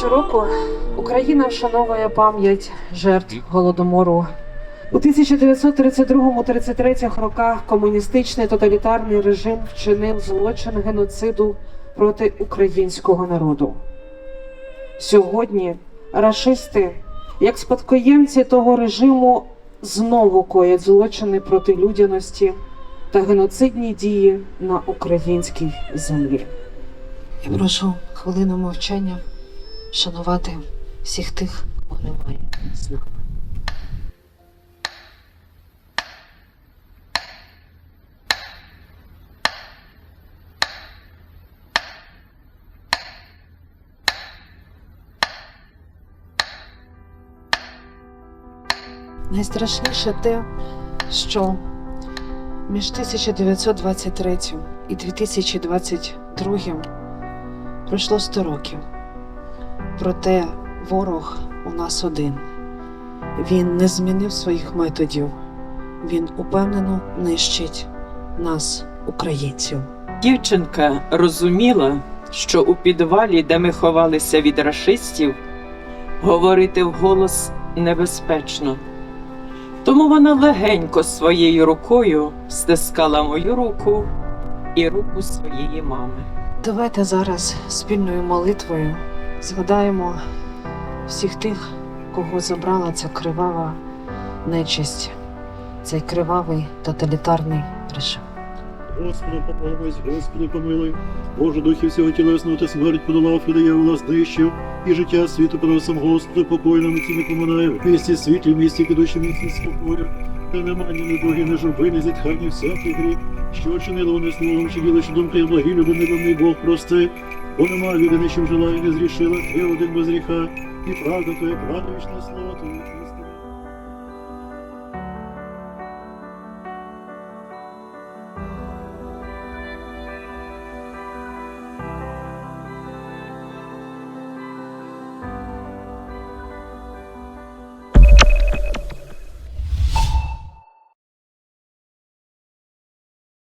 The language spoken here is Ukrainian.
Щороку Україна вшановує пам'ять жертв голодомору. У 1932-33 роках комуністичний тоталітарний режим вчинив злочин геноциду проти українського народу. Сьогодні рашисти, як спадкоємці того режиму, знову коять злочини проти людяності та геноцидні дії на українській землі. Я прошу хвилину мовчання шанувати всіх тих, кого немає з нами. Найстрашніше те, що між 1923 і 2022 пройшло 100 років. Проте ворог у нас один. Він не змінив своїх методів. Він упевнено нищить нас, українців. Дівчинка розуміла, що у підвалі, де ми ховалися від рашистів, говорити вголос небезпечно. Тому вона легенько своєю рукою стискала мою руку і руку своєї мами. Давайте зараз спільною молитвою згадаємо всіх тих, кого забрала ця кривава нечисть, цей кривавий тоталітарний режим. Господи, помилуйся, Господи, помилуй. Боже, духи всього тілесного та смерть подолав дає влас знищив, і життя світу приносом Господи, покой нам ці не поминає. В місті світлі, в місті кидучі місті спокою. Та нема ні недуги, ні журби, ні зітхання, всякий гріх. Що чинило вони словом, чи діли, що думки благі, люби, не Бог прости. Бо нема що желає, не зрішила, ти один без гріха, і правда твоя, правда вічна Твоє, Христе.